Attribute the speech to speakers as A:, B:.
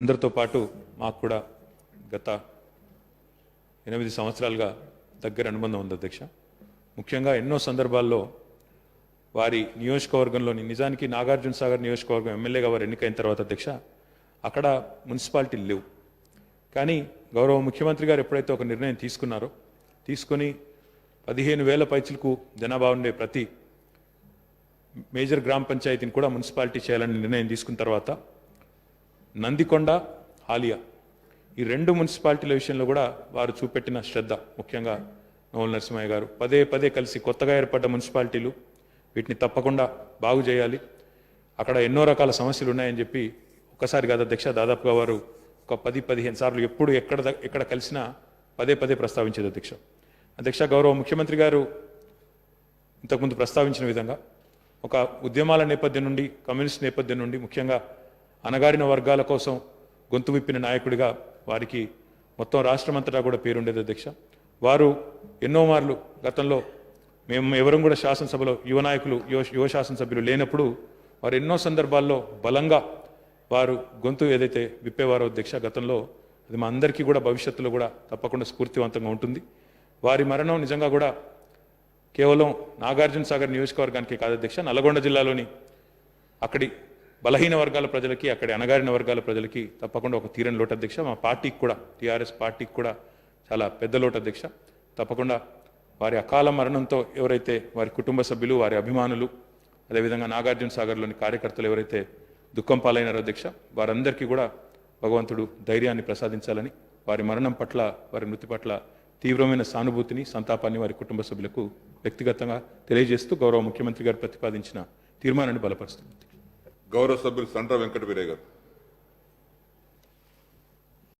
A: అందరితో పాటు మాకు కూడా గత ఎనిమిది సంవత్సరాలుగా దగ్గర అనుబంధం ఉంది అధ్యక్ష. ముఖ్యంగా ఎన్నో సందర్భాల్లో వారి నియోజకవర్గంలోని నిజానికి నాగార్జున సాగర్ నియోజకవర్గం ఎమ్మెల్యేగా వారు ఎన్నికైన తర్వాత అధ్యక్ష అక్కడ మున్సిపాలిటీలు లేవు. కానీ గౌరవ ముఖ్యమంత్రి గారు ఎప్పుడైతే ఒక నిర్ణయం తీసుకున్నారో తీసుకొని పదిహేను వేల పైచులకు జనాభా ఉండే ప్రతి మేజర్ గ్రామ పంచాయతీని కూడా మున్సిపాలిటీ చేయాలని నిర్ణయం తీసుకున్న తర్వాత నందికొండ ఆలియా. ఈ రెండు మున్సిపాలిటీల విషయంలో కూడా వారు చూపెట్టిన శ్రద్ధ ముఖ్యంగా నోవల్ నరసింహయ్య గారు. పదే పదే కలిసి కొత్తగా ఏర్పడ్డ మున్సిపాలిటీలు వీటిని తప్పకుండా బాగు చేయాలి. అక్కడ ఎన్నో రకాల సమస్యలు ఉన్నాయని చెప్పి ఒకసారి కాదు అధ్యక్ష దాదాపుగా వారు ఒక పది పదిహేను సార్లు ఎప్పుడు ఎక్కడ ఎక్కడ కలిసినా పదే పదే ప్రస్తావించేది అధ్యక్ష. అధ్యక్ష గౌరవ ముఖ్యమంత్రి గారు ఇంతకుముందు ప్రస్తావించిన విధంగా ఒక ఉద్యమాల నేపథ్యం నుండి కమ్యూనిస్ట్ నేపథ్యం నుండి ముఖ్యంగా అణగారిన వర్గాల కోసం గొంతు విప్పిన నాయకుడిగా వారికి మొత్తం రాష్ట్రమంతటా కూడా పేరుండేది అధ్యక్ష. వారు ఎన్నో మార్లు గతంలో మేము ఎవరం కూడా శాసనసభలో యువ నాయకులు యువ యువ శాసనసభ్యులు లేనప్పుడు వారు ఎన్నో సందర్భాల్లో బలంగా వారు గొంతు ఏదైతే విప్పేవారో అధ్యక్ష గతంలో అది మా అందరికీ కూడా భవిష్యత్తులో కూడా తప్పకుండా స్ఫూర్తివంతంగా ఉంటుంది. వారి మరణం నిజంగా కూడా కేవలం నాగార్జున సాగర్ నియోజకవర్గానికి కాదు అధ్యక్ష నల్గొండ జిల్లాలోని అక్కడి బలహీన వర్గాల ప్రజలకి అక్కడి అణగారిన వర్గాల ప్రజలకి తప్పకుండా ఒక తీరని లోటు అధ్యక్ష మా పార్టీకి కూడా టీఆర్ఎస్ పార్టీకి కూడా చాలా పెద్ద లోటు అధ్యక్ష తప్పకుండా వారి అకాల మరణంతో ఎవరైతే వారి కుటుంబ సభ్యులు వారి అభిమానులు అదేవిధంగా నాగార్జున సాగర్లోని కార్యకర్తలు ఎవరైతే దుఃఖం పాలైనారో అధ్యక్ష వారందరికీ కూడా భగవంతుడు ధైర్యాన్ని ప్రసాదించాలని వారి మరణం పట్ల వారి మృతి పట్ల తీవ్రమైన సానుభూతిని సంతాపాన్ని వారి కుటుంబ సభ్యులకు వ్యక్తిగతంగా తెలియజేస్తూ గౌరవ ముఖ్యమంత్రి గారు ప్రతిపాదించిన తీర్మానాన్ని బలపరుస్తుంది.
B: గౌరవ సభ్యులు సండ్ర వెంకట వీరయ్య గారు.